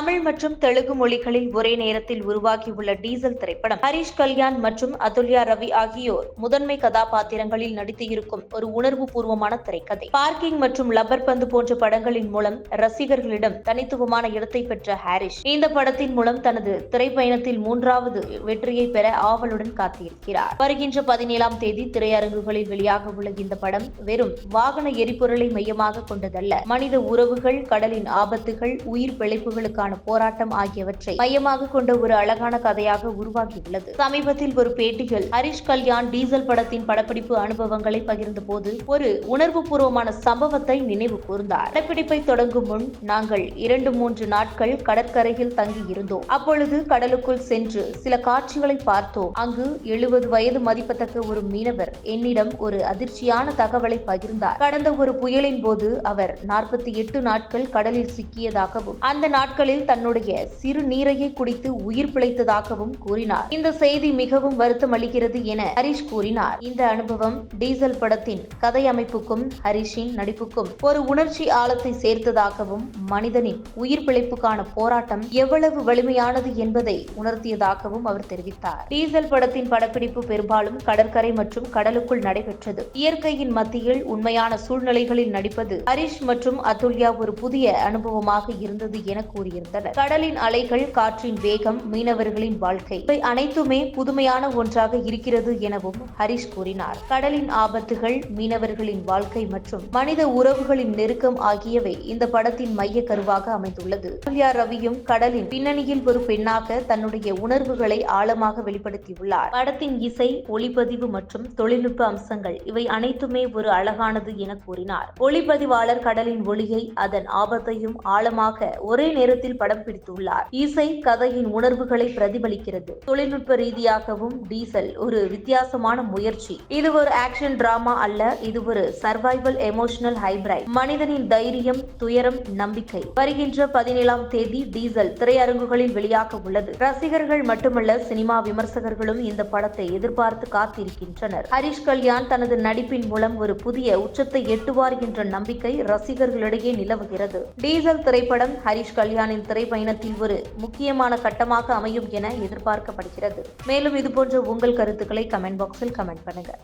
தமிழ் மற்றும் தெலுங்கு மொழிகளில் ஒரே நேரத்தில் உருவாகியுள்ள டீசல் திரைப்படம் ஹரீஷ் கல்யாண் மற்றும் அதுல்யா ரவி ஆகியோர் முதன்மை கதாபாத்திரங்களில் நடித்து இருக்கும் ஒரு உணர்வு பூர்வமான திரைக்கதை. பார்க்கிங் மற்றும் லப்பர் பந்து போன்ற படங்களின் மூலம் ரசிகர்களிடம் தனித்துவமான இடத்தை பெற்ற ஹாரிஷ் இந்த படத்தின் மூலம் தனது திரைப்பயணத்தில் மூன்றாவது வெற்றியை பெற ஆவலுடன் காத்திருக்கிறார். வருகின்ற பதினேழாம் தேதி திரையரங்குகளில் வெளியாக உள்ள இந்த படம் வெறும் வாகன எரிபொருளை மையமாக கொண்டதல்ல. மனித உறவுகள் கடலின் ஆபத்துகள் உயிர் பிழைப்புகளுக்கான போராட்டம் ஆகியவற்றை மையமாக கொண்ட ஒரு அழகான கதையாக உருவாகியுள்ளது. சமீபத்தில் ஒரு பேட்டியில் ஹரிஷ் கல்யாண் டீசல் படத்தின் படப்பிடிப்பு அனுபவங்களை பகிர்ந்த போது ஒரு உணர்வு பூர்வமான சம்பவத்தை நினைவு கூர்ந்தார். படப்பிடிப்பை தொடங்கும் முன் நாங்கள் இரண்டு மூன்று நாட்கள் கடற்கரையில் தங்கி இருந்தோம் அப்பொழுது கடலுக்குள் சென்று சில காட்சிகளை பார்த்தோம். அங்கு எழுபது வயது மதிப்பத்தக்க ஒரு மீனவர் என்னிடம் ஒரு அதிர்ச்சியான தகவலை பகிர்ந்தார். கடந்த ஒரு புயலின் போது அவர் நாற்பத்தி எட்டு நாட்கள் கடலில் சிக்கியதாகவும் அந்த நாட்களில் தன்னுடைய சிறு குடித்து உயிர் பிழைத்ததாகவும் கூறினார். இந்த செய்தி மிகவும் வருத்தம் அளிக்கிறது என ஹரிஷ் கூறினார். இந்த அனுபவம் டீசல் படத்தின் கதை அமைப்புக்கும் ஹரிஷின் நடிப்புக்கும் ஒரு உணர்ச்சி ஆழத்தை சேர்த்ததாகவும் மனிதனின் உயிர் பிழைப்புக்கான போராட்டம் எவ்வளவு வலிமையானது என்பதை உணர்த்தியதாகவும் அவர் தெரிவித்தார். டீசல் படத்தின் படப்பிடிப்பு பெரும்பாலும் கடற்கரை மற்றும் கடலுக்குள் நடைபெற்றது. இயற்கையின் மத்தியில் உண்மையான சூழ்நிலைகளில் நடிப்பது ஹரிஷ் மற்றும் அதுல்யா ஒரு புதிய அனுபவமாக இருந்தது என கூறியிருந்தனர். கடலின் அலைகள் காற்றின் வேகம் மீனவர்களின் வாழ்க்கை இவை அனைத்துமே புதுமையான ஒன்றாக இருக்கிறது எனவும் ஹரிஷ் கூறினார். கடலின் ஆபத்துகள் மீனவர்களின் வாழ்க்கை மற்றும் மனித உறவுகளின் நெருக்கம் ஆகியவை இந்த படத்தின் மைய கருவாக அமைந்துள்ளது. அதுல்யா ரவியும் கடலின் பின்னணியில் ஒரு பெண்ணாக தன்னுடைய உணர்வுகளை ஆழமாக வெளிப்படுத்தியுள்ளார். படத்தின் இசை ஒளிப்பதிவு மற்றும் தொழில்நுட்ப அம்சங்கள் இவை அனைத்துமே ஒரு அழகானது என கூறினார். ஒளிப்பதிவாளர் கடலின் ஒளியை அதன் ஆபத்தையும் ஆழமாக ஒரே நேரத்தில் படம் பிடித்துள்ளார். இசை கதையின் உணர்வுகளை பிரதிபலிக்கிறது. தொழில்நுட்ப ரீதியாகவும் டீசல் ஒரு வித்தியாசமான முயற்சி. இது ஒரு ஆக்ஷன் டிராமா அல்ல இது ஒரு சர்வைவல் எமோஷனல் ஹைபிரைட். மனிதனின் தைரியம் துயரம் நம்பிக்கை வருகின்ற பதினேழாம் தேதி டீசல் திரையரங்குகளில் வெளியாக உள்ளது. ரசிகர்கள் மட்டுமல்ல சினிமா விமர்சகர்களும் இந்த படத்தை எதிர்பார்த்து காத்திருக்கின்றனர். ஹரிஷ் கல்யாண் தனது நடிப்பின் மூலம் ஒரு புதிய உச்சத்தை எட்டுவார் என்ற நம்பிக்கை ரசிகர்களிடையே நிலவுகிறது. டீசல் திரைப்படம் ஹரிஷ் கல்யாணின் திரைப்பயணத்தில் ஒரு முக்கியமான கட்டமாக அமையும் என எதிர்பார்க்கப்படுகிறது. மேலும் இதுபோன்ற உங்கள் கருத்துக்களை கமெண்ட் பாக்ஸில் கமெண்ட் பண்ணுங்க.